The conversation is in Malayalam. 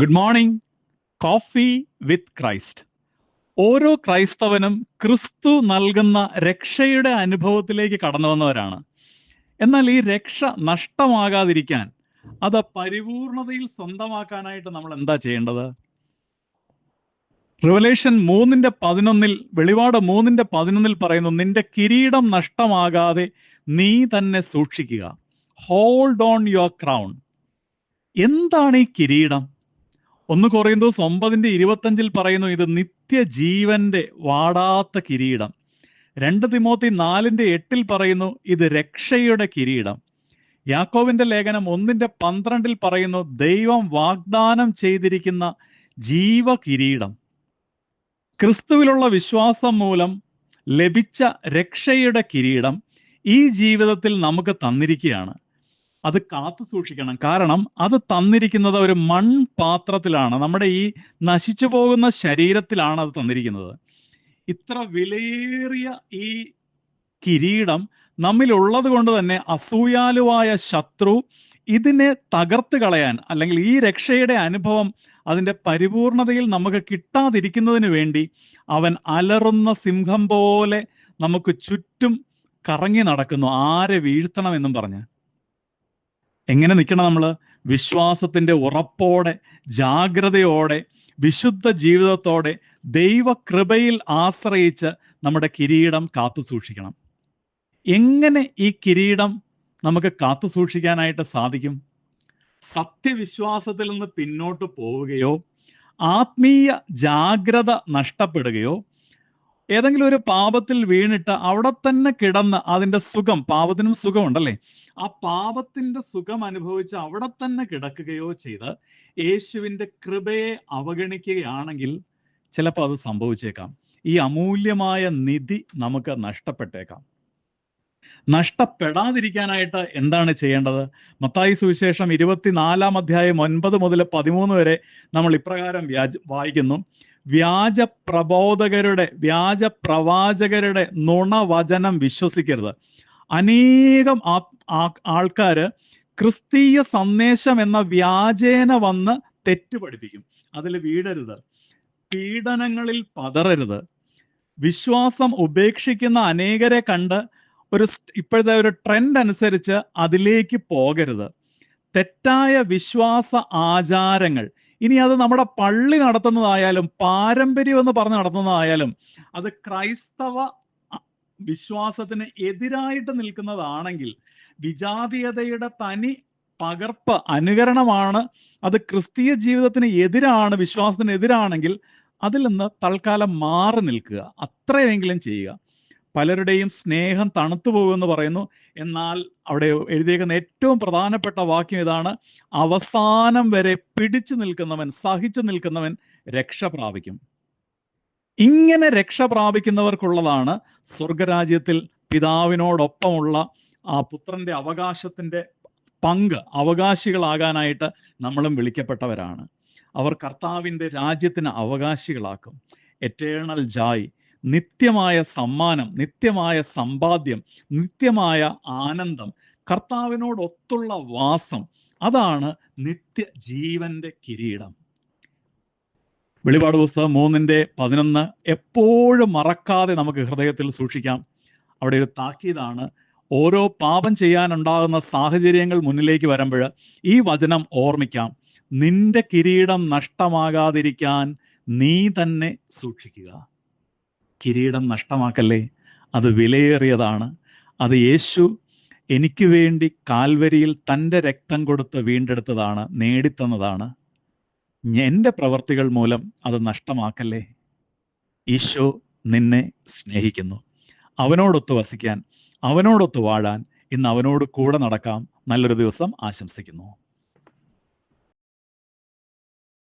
Good morning coffee with Christ ഓരോ ക്രൈസ്തവനും ക്രിസ്തു നൽകുന്ന രക്ഷയുടെ അനുഭവത്തിലേക്ക് കടന്നു വന്നവരാണ്. എന്നാൽ ഈ രക്ഷ നഷ്ടമാകാതിരിക്കാൻ അത് പരിപൂർണതയിൽ സ്വന്തമാക്കാനായിട്ട് നമ്മൾ എന്താ ചെയ്യേണ്ടത്? റിവലേഷൻ മൂന്നിന്റെ പതിനൊന്നിൽ വെളിപാട് മൂന്നിന്റെ പതിനൊന്നിൽ പറയുന്നു നിന്റെ കിരീടം നഷ്ടമാകാതെ നീ തന്നെ സൂക്ഷിക്കുക. ഹോൾഡ് ഓൺ യുവർ ക്രൗൺ എന്താണ് ഈ കിരീടം? ഒന്ന് കൊറിയന്തോസ് ഒമ്പതിന്റെ ഇരുപത്തഞ്ചിൽ പറയുന്നു ഇത് നിത്യജീവന്റെ വാടാത്ത കിരീടം. രണ്ട് തിമോത്തി നാലിന്റെ എട്ടിൽ പറയുന്നു ഇത് രക്ഷയുടെ കിരീടം. യാക്കോവിന്റെ ലേഖനം ഒന്നിന്റെ പന്ത്രണ്ടിൽ പറയുന്നു ദൈവം വാഗ്ദാനം ചെയ്തിരിക്കുന്ന ജീവ കിരീടം ക്രിസ്തുവിലുള്ള വിശ്വാസം മൂലം ലഭിച്ച രക്ഷയുടെ കിരീടം ഈ ജീവിതത്തിൽ നമുക്ക് തന്നിരിക്കുകയാണ്. അത് കാത്തു സൂക്ഷിക്കണം. കാരണം അത് തന്നിരിക്കുന്നത് ഒരു മൺപാത്രത്തിലാണ്. നമ്മുടെ ഈ നശിച്ചു പോകുന്ന ശരീരത്തിലാണ് അത് തന്നിരിക്കുന്നത്. ഇത്ര വിലയേറിയ ഈ കിരീടം നമ്മിലുള്ളത് കൊണ്ട് തന്നെ അസൂയാലുവായ ശത്രു ഇതിനെ തകർത്ത് കളയാൻ അല്ലെങ്കിൽ ഈ രക്ഷയുടെ അനുഭവം അതിന്റെ പരിപൂർണതയിൽ നമുക്ക് കിട്ടാതിരിക്കുന്നതിന് വേണ്ടി അവൻ അലറുന്ന സിംഹം പോലെ നമുക്ക് ചുറ്റും കറങ്ങി നടക്കുന്നു. ആരെ വീഴ്ത്തണം വീഴ്ത്തണമെന്നും പറഞ്ഞ്. എങ്ങനെ നിൽക്കണം നമ്മൾ വിശ്വാസത്തിന്റെ ഉറപ്പോടെ ജാഗ്രതയോടെ വിശുദ്ധ ജീവിതത്തോടെ ദൈവകൃപയിൽ ആശ്രയിച്ച് നമ്മുടെ കിരീടം കാത്തു സൂക്ഷിക്കണം. എങ്ങനെ ഈ കിരീടം നമുക്ക് കാത്തു സൂക്ഷിക്കാനായിട്ട് സാധിക്കും? സത്യവിശ്വാസത്തിൽ നിന്ന് പിന്നോട്ട് പോവുകയോ ആത്മീയ ജാഗ്രത നഷ്ടപ്പെടുകയോ ഏതെങ്കിലും ഒരു പാപത്തിൽ വീണിട്ട് അവിടെ തന്നെ കിടന്ന് അതിന്റെ സുഖം പാപത്തിനും സുഖമുണ്ടല്ലേ? ആ പാപത്തിന്റെ സുഖം അനുഭവിച്ച് അവിടെ തന്നെ കിടക്കുകയോ ചെയ്ത് യേശുവിന്റെ കൃപയെ അവഗണിക്കുകയാണെങ്കിൽ ചിലപ്പോൾ അത് സംഭവിച്ചേക്കാം. ഈ അമൂല്യമായ നിധി നമുക്ക് നഷ്ടപ്പെട്ടേക്കാം. നഷ്ടപ്പെടാതിരിക്കാനായിട്ട് എന്താണ് ചെയ്യേണ്ടത്? മത്തായി സുവിശേഷം ഇരുപത്തിനാലാം അധ്യായം ഒൻപത് മുതൽ പതിമൂന്ന് വരെ നമ്മൾ ഇപ്രകാരം വായിക്കുന്നു. വ്യാജ പ്രബോധകരുടെ വ്യാജ പ്രവാചകരുടെ നുണവചനം വിശ്വസിക്കരുത്. അനേകം ആൾക്കാര് ക്രിസ്തീയ സന്ദേശം എന്ന വ്യാജേന വന്ന് തെറ്റ് പഠിപ്പിക്കും അതിൽ വീടരുത്. പീഡനങ്ങളിൽ പതറരുത്. വിശ്വാസം ഉപേക്ഷിക്കുന്ന അനേകരെ കണ്ട് ഒരു ഇപ്പോഴത്തെ ഒരു ട്രെൻഡ് അനുസരിച്ച് അതിലേക്ക് പോകരുത്. തെറ്റായ വിശ്വാസ ആചാരങ്ങൾ ഇനി അത് നമ്മുടെ പള്ളി നടത്തുന്നതായാലും പാരമ്പര്യം എന്ന് പറഞ്ഞ് നടത്തുന്നതായാലും അത് ക്രൈസ്തവ വിശ്വാസത്തിന് എതിരായിട്ട് നിൽക്കുന്നതാണെങ്കിൽ വിജാതീയതയുടെ തനി പകർപ്പ് അനുകരണമാണ് അത് ക്രിസ്തീയ ജീവിതത്തിന് എതിരാണ് വിശ്വാസത്തിന് എതിരാണെങ്കിൽ അതിൽ നിന്ന് തൽക്കാലം മാറി നിൽക്കുക. അത്രയെങ്കിലും ചെയ്യുക. പലരുടെയും സ്നേഹം തണുത്തു പോകുമെന്ന് പറയുന്നു. എന്നാൽ അവിടെ എഴുതിയേക്കുന്ന ഏറ്റവും പ്രധാനപ്പെട്ട വാക്യം ഇതാണ് അവസാനം വരെ പിടിച്ചു നിൽക്കുന്നവൻ സഹിച്ചു നിൽക്കുന്നവൻ രക്ഷ പ്രാപിക്കും. ഇങ്ങനെ രക്ഷ പ്രാപിക്കുന്നവർക്കുള്ളതാണ് സ്വർഗരാജ്യത്തിൽ പിതാവിനോടൊപ്പമുള്ള ആ പുത്രന്റെ അവകാശത്തിന്റെ പങ്ക് അവകാശികളാകാനായിട്ട് നമ്മളും വിളിക്കപ്പെട്ടവരാണ്. അവർ കർത്താവിന്റെ രാജ്യത്തിന് അവകാശികളാക്കും. എറ്റേണൽ ജായ് നിത്യമായ സമ്മാനം നിത്യമായ സമ്പാദ്യം നിത്യമായ ആനന്ദം കർത്താവിനോടൊത്തുള്ള വാസം അതാണ് നിത്യ ജീവന്റെ കിരീടം. വെളിപാട് പുസ്തകം മൂന്നിന്റെ പതിനൊന്ന് എപ്പോഴും മറക്കാതെ നമുക്ക് ഹൃദയത്തിൽ സൂക്ഷിക്കാം. അവിടെ ഒരു താക്കീതാണ് ഓരോ പാപം ചെയ്യാനുണ്ടാകുന്ന സാഹചര്യങ്ങൾ മുന്നിലേക്ക് വരുമ്പോൾ ഈ വചനം ഓർമ്മിക്കാം. നിന്റെ കിരീടം നഷ്ടമാകാതിരിക്കാൻ നീ തന്നെ സൂക്ഷിക്കുക. കിരീടം നഷ്ടമാക്കല്ലേ? അത് വിലയേറിയതാണ്. അത് യേശു എനിക്ക് വേണ്ടി കാൽവരിയിൽ തന്റെ രക്തം കൊടുത്ത് വീണ്ടെടുത്തതാണ് നേടിത്തന്നതാണ്. എന്റെ പ്രവർത്തികൾ മൂലം അത് നഷ്ടമാക്കല്ലേ? ഈശോ നിന്നെ സ്നേഹിക്കുന്നു. അവനോടൊത്ത് വസിക്കാൻ അവനോടൊത്ത് വാഴാൻ ഇന്ന് അവനോട് കൂടെ നടക്കാം. നല്ലൊരു ദിവസം ആശംസിക്കുന്നു.